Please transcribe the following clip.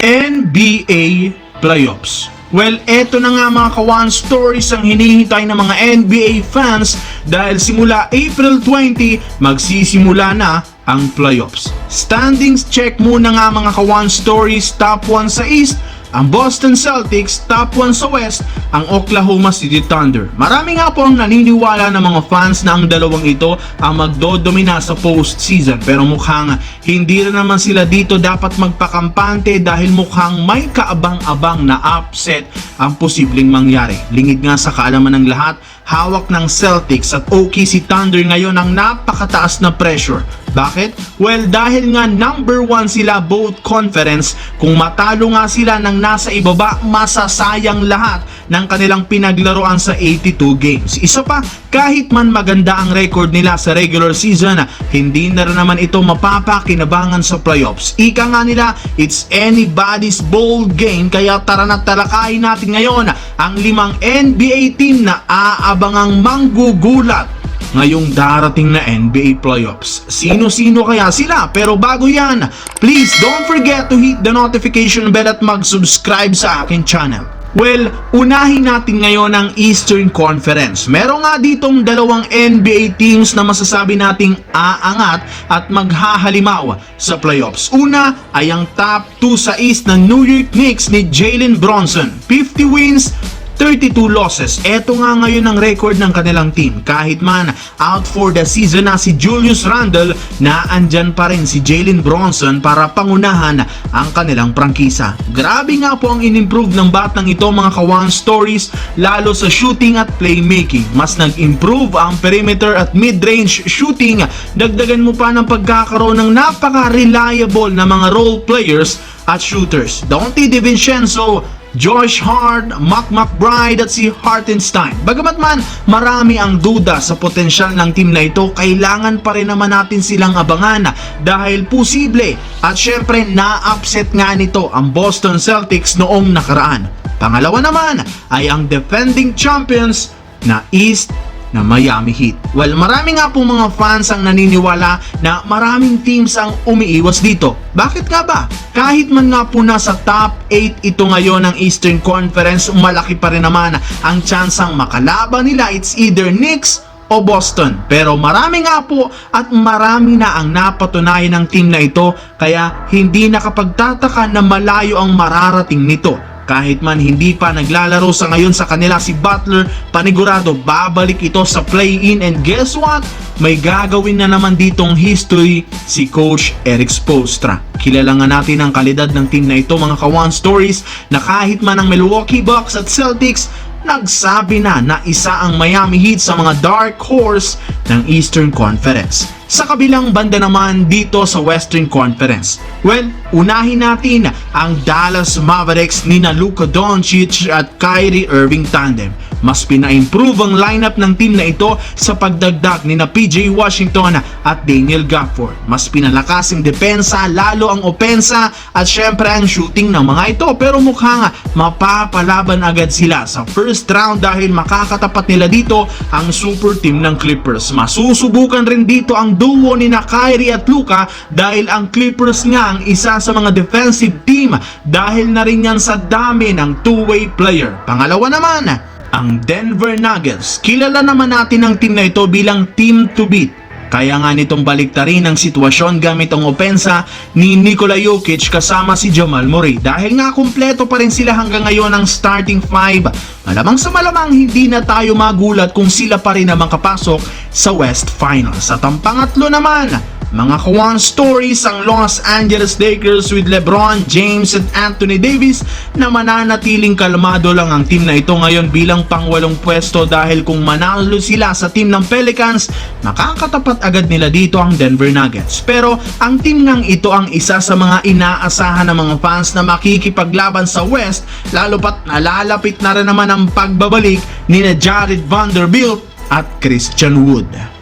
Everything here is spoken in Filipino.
NBA Playoffs. Well, eto na nga mga kawan stories ang hinihintay ng mga NBA fans dahil simula April 20 magsisimula na ang playoffs. Standings check muna nga mga kawan stories top 1 sa East, ang Boston Celtics, top 1 sa West, ang Oklahoma City Thunder. Marami nga po ang naniniwala ng mga fans na ang dalawang ito ang magdodomina sa postseason. Pero mukhang hindi rin naman sila dito dapat magpakampante dahil mukhang may kaabang-abang na upset ang posibleng mangyari. Lingid nga sa kaalaman ng lahat, hawak ng Celtics at OKC Thunder ngayon ang napakataas na pressure. Bakit? Well, dahil nga number one sila both conference, kung matalo nga sila ng nasa ibaba, masasayang lahat ng kanilang pinaglaruan sa 82 games. Isa pa, kahit man maganda ang record nila sa regular season, hindi na rin naman ito mapapakinabangan sa playoffs. Ika nga nila, it's anybody's ball game, kaya tara na talakayin natin ngayon ang limang NBA team na aabangang manggugulat ngayong darating na NBA playoffs. Sino-sino kaya sila? Pero bago yan, please don't forget to hit the notification bell at mag-subscribe sa akin channel. Well, unahin natin ngayon ang Eastern Conference. Meron nga ditong dalawang NBA teams na masasabi nating aangat at maghahalimaw sa playoffs. Una ay ang top 2 sa East ng New York Knicks ni Jalen Bronson. 50 wins, 32 losses. Ito nga ngayon ang record ng kanilang team. Kahit man out for the season na si Julius Randle, na andyan pa rin si Jalen Bronson para pangunahan ang kanilang prangkisa. Grabe nga po ang in-improve ng batang ito mga kawan stories lalo sa shooting at playmaking. Mas nag-improve ang perimeter at mid-range shooting. Dagdagan mo pa ng pagkakaroon ng napaka-reliable na mga role players at shooters. Dante DiVincenzo Josh Hart, Mac McBride at si Hartenstein. Bagamat man marami ang duda sa potensyal ng team na ito, kailangan pa rin naman natin silang abangan dahil posible at syempre na-upset nga nito ang Boston Celtics noong nakaraan. Pangalawa naman ay ang defending champions na East na Miami Heat. Well, marami nga po mga fans ang naniniwala na maraming teams ang umiiwas dito. Bakit nga ba? Kahit man nga po nasa top 8 ito ngayon ng Eastern Conference, malaki pa rin naman ang tsansang makalaban nila. It's either Knicks o Boston. Pero marami nga po at marami na ang napatunayan ng team na ito kaya hindi nakapagtataka na malayo ang mararating nito. Kahit man hindi pa naglalaro sa ngayon sa kanila si Butler, panigurado babalik ito sa play-in and guess what? May gagawin na naman ditong history si Coach Eric Spoelstra. Kilala nga natin ang kalidad ng team na ito mga kawan stories na kahit man ang Milwaukee Bucks at Celtics nagsabi na na isa ang Miami Heat sa mga dark horse ng Eastern Conference. Sa kabilang banda naman dito sa Western Conference. Well, unahin natin ang Dallas Mavericks ni na Luka Doncic at Kyrie Irving tandem. Mas pina-improve ang lineup ng team na ito sa pagdagdag ni na PJ Washington at Daniel Gafford. Mas pinalakas ang depensa, lalo ang opensa at syempre ang shooting ng mga ito. Pero mukhang mapapalaban agad sila sa first round dahil makakatapat nila dito ang super team ng Clippers. Masusubukan rin dito ang duo ni na Kyrie at Luka dahil ang Clippers nga ang isa sa mga defensive team dahil na rin yan sa dami ng two-way player. Pangalawa naman, ang Denver Nuggets. Kilala naman natin ang team na ito bilang team to beat. Kaya nga nitong baliktarin ang sitwasyon gamit ang opensa ni Nikola Jokic kasama si Jamal Murray. Dahil nga kumpleto pa rin sila hanggang ngayon ang starting five. Malamang sa malamang hindi na tayo magulat kung sila pa rin ang makapasok sa West Finals. At ang pangatlo naman, mga kawan stories ang Los Angeles Lakers with LeBron James at Anthony Davis na mananatiling kalmado lang ang team na ito ngayon bilang pangwalong pwesto dahil kung manalo sila sa team ng Pelicans, makakatapat agad nila dito ang Denver Nuggets. Pero ang team ngang ito ang isa sa mga inaasahan ng mga fans na makikipaglaban sa West lalo pat nalalapit na rin naman ang pagbabalik ni Jared Vanderbilt at Christian Wood.